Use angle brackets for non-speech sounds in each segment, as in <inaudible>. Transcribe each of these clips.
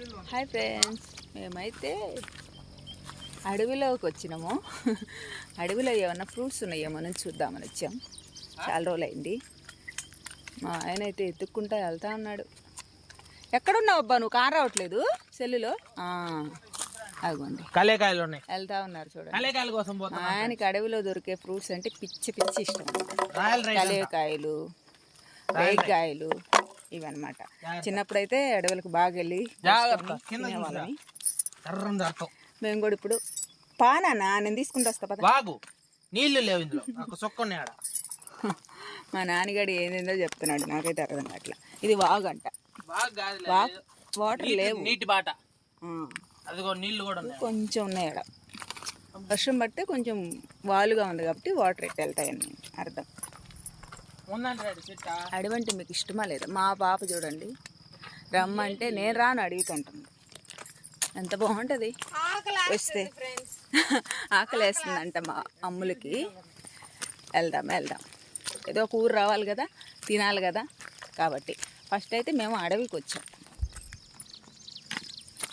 Hi friends మేమైతే అడవిలోకి వచ్చినాము. అడవిలో ఏమన్నా ఫ్రూట్స్ ఉన్నాయేమో అని చూద్దామని వచ్చాం. చాలా రోజులు అయింది మా ఆయన అయితే ఎత్తుక్కుంటా వెళ్తా ఉన్నాడు. ఎక్కడున్నావు అబ్బా? నువ్వు కారు రావట్లేదు? సెల్లులో? ఆ, అదిగోండి. కలేకాయలు ఉన్నాయి వెళ్తా ఉన్నారు చూడండి. కలేకాయల కోసం ఆయనకి అడవిలో దొరికే ఫ్రూట్స్ అంటే పిచ్చి పిచ్చి ఇష్టం. కలియకాయలు రేగికాయలు ఇవన్నమాట. చిన్నప్పుడైతే అడవులకు బాగా వెళ్ళి తినేవాళ్ళని మేము కూడా ఇప్పుడు పానా నేను తీసుకుంటూ వస్తా బాగు నీళ్ళు లేవు ఇందులో. సొక్క ఆడ. <laughs> మా నాన్నగాడు ఏందేందో చెప్తున్నాడు. నాకైతే అర్థం కావట్లా. ఇది వాగ్ వాటర్ లేవు. నీటి బాట. అదిగో నీళ్ళు కూడా కొంచెం ఉన్నాయి ఆడ. వర్షం పడితే కొంచెం వాలుగా ఉంది కాబట్టి వాటర్ ఎట్టి వెళ్తాయని అర్థం. అడవంటే మీకు ఇష్టమా లేదా? మా పాప చూడండి. రమ్మంటే నేను రాను అడవికి అంటుంది ఎంత బాగుంటుంది? వస్తే. <laughs> ఆకలి వేస్తుందంట మా అమ్ములకి. వెళ్దాం వెళ్దాం. ఏదో ఒక ఊరు రావాలి కదా తినాలి కదా కాబట్టి. ఫస్ట్ అయితే మేము అడవికి వచ్చాం.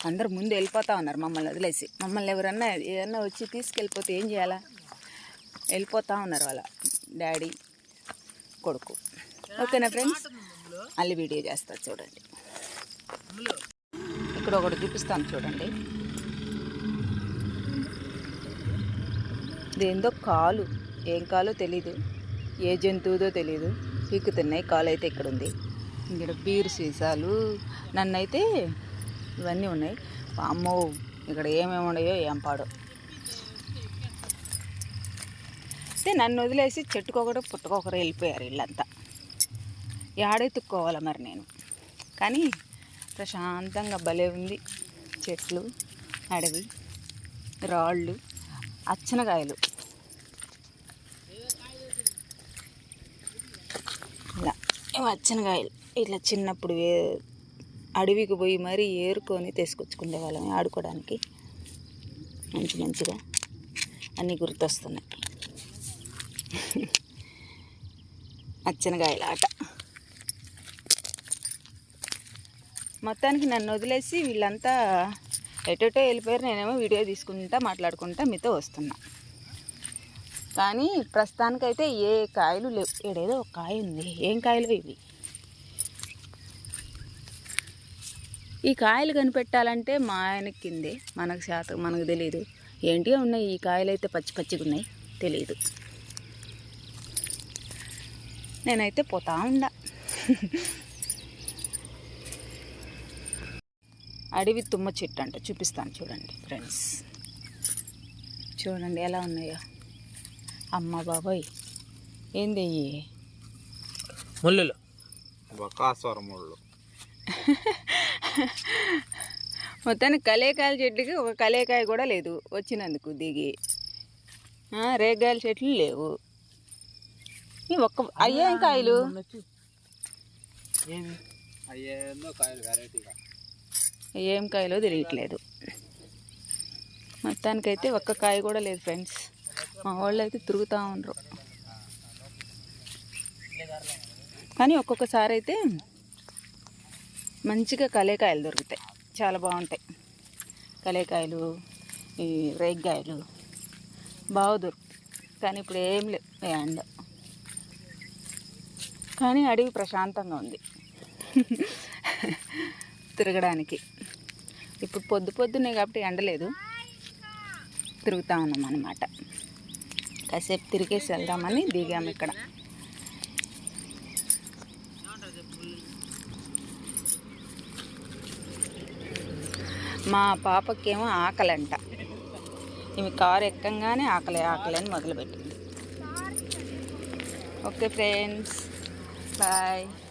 అందరు ముందు వెళ్ళిపోతా ఉన్నారు మమ్మల్ని వదిలేసి. మమ్మల్ని ఎవరన్నా ఏదన్నా వచ్చి తీసుకెళ్ళిపోతే ఏం చేయాలా? వెళ్ళిపోతా ఉన్నారు వాళ్ళ డాడీ కొడుకు. ఓకేనా ఫ్రెండ్స్? మళ్ళీ వీడియో చేస్తా చూడండి. ఇక్కడ ఒకటి చూపిస్తాను చూడండి. ఇదేందో కాలు. ఏం కాలో తెలీదు. ఏ జంతువుదో తెలీదు. పీకుతున్నాయి కాలు అయితే ఇక్కడ ఉంది ఇక్కడ బీరు సీసాలు నన్నైతే ఇవన్నీ ఉన్నాయి. అమ్మో ఇక్కడ ఏమేమి ఉన్నాయో ఏం పాడో. అయితే నన్ను వదిలేసి చెట్టుకొకటి పుట్టుకొకరు వెళ్ళిపోయారు వీళ్ళంతా. ఏడెత్తుక్కోవాలి మరి నేను. కానీ ప్రశాంతంగా భలే ఉంది. చెట్లు అడవి రాళ్ళు అచ్చనకాయలు ఇలా అచ్చనకాయలు ఇట్లా చిన్నప్పుడు వే అడవికి పోయి మరీ ఏరుకొని తీసుకొచ్చుకునే వాళ్ళం ఆడుకోవడానికి. మంచి మంచిగా అన్నీ గుర్తొస్తున్నాయి. అచ్చనకాయల ఆట మొత్తానికి నన్ను వదిలేసి వీళ్ళంతా ఎటోటో వెళ్ళిపోయారు. నేనేమో వీడియో తీసుకుంటా మాట్లాడుకుంటా మీతో వస్తున్నా. కానీ ప్రస్తుతానికైతే ఏ కాయలు లేవు. ఏడేదో ఒక కాయ ఉంది. ఏం కాయలు ఇవి? ఈ కాయలు కనిపెట్టాలంటే మా ఆయనకి కిందే. మనకు శాతం మనకు తెలియదు ఏంటిగా ఉన్నాయి. ఈ కాయలు అయితే పచ్చి పచ్చిగా ఉన్నాయి తెలియదు నేనైతే పోతా ఉండా. అడవి తుమ్మ చెట్టు అంట చూపిస్తాను చూడండి ఫ్రెండ్స్. చూడండి ఎలా ఉన్నాయో. అమ్మ బాబాయ్ ఏంది ఇయ్యి? ముళ్ళులు. బకాస్వరముళ్ళు మొత్తానికి కలేకాయల చెట్టుకి ఒక కలేకాయ కూడా లేదు వచ్చినందుకు దిగి. ఆ, రేగాయల చెట్లు లేవు. ఈ ఒక్క అయ్యేం కాయలు ఏమి అయ్యేందో కాయలు వెరైటీగా ఏం కాయలో తెలియట్లేదు. మొత్తానికైతే ఒక్క కాయ కూడా లేదు ఫ్రెండ్స్ మా వాళ్ళు అయితే తిరుగుతూ ఉండరు. కానీ ఒక్కొక్కసారి అయితే మంచిగా కలేకాయలు దొరుకుతాయి. చాలా బాగుంటాయి. కలేకాయలు ఈ రేగ్గాయలు బాగా దొరుకుతాయి. కానీ ఇప్పుడు ఏం లేవు. ఎండ కానీ అడవి ప్రశాంతంగా ఉంది. తిరగడానికి. ఇప్పుడు పొద్దు పొద్దునే కాబట్టి ఎండలేదు తిరుగుతా ఉన్నాం అన్నమాట. కాసేపు తిరిగేసి వెళ్దామని దిగాము ఇక్కడ. మా పాపకేమో ఆకలంట. ఈమె కారు ఎక్కంగానే ఆకలి ఆకలి అని మొదలుపెట్టింది. Okay friends. 拜。